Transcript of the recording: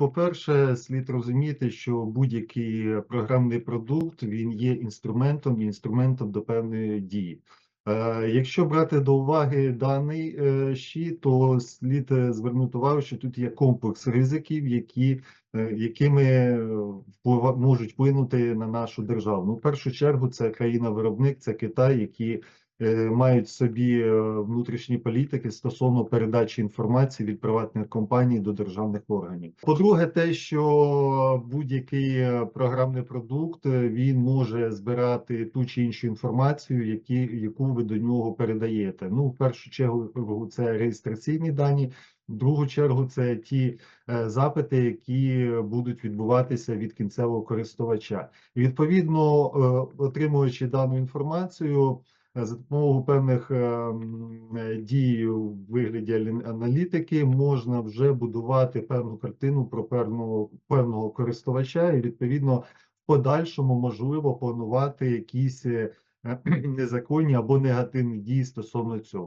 По-перше, слід розуміти, що будь-який програмний продукт він є інструментом, інструментом до певної дії. Е, Якщо брати до уваги даний е, щит, то слід е, звернути увагу, що тут є комплекс ризиків, які, якими можуть вплинути на нашу державу. Ну, в першу чергу, це країна-виробник, це Китай, які мають в собі е, внутрішні політики стосовно передачі інформації від приватних компаній до державних органів. По-друге, те, що будь-який е, програмний продукт е, він може збирати ту чи іншу інформацію, які, яку ви до нього передаєте. Ну, в першу чергу, це реєстраційні дані. В другу чергу, це ті е, запити, які будуть відбуватися від кінцевого користувача. І відповідно, е, отримуючи дану інформацію, е, за допомогою певних е, е, дій у вигляді алі- аналітики можна вже будувати певну картину про певного певного користувача, і відповідно в подальшому можливо планувати якісь е, незаконні або негативні дії стосовно цього.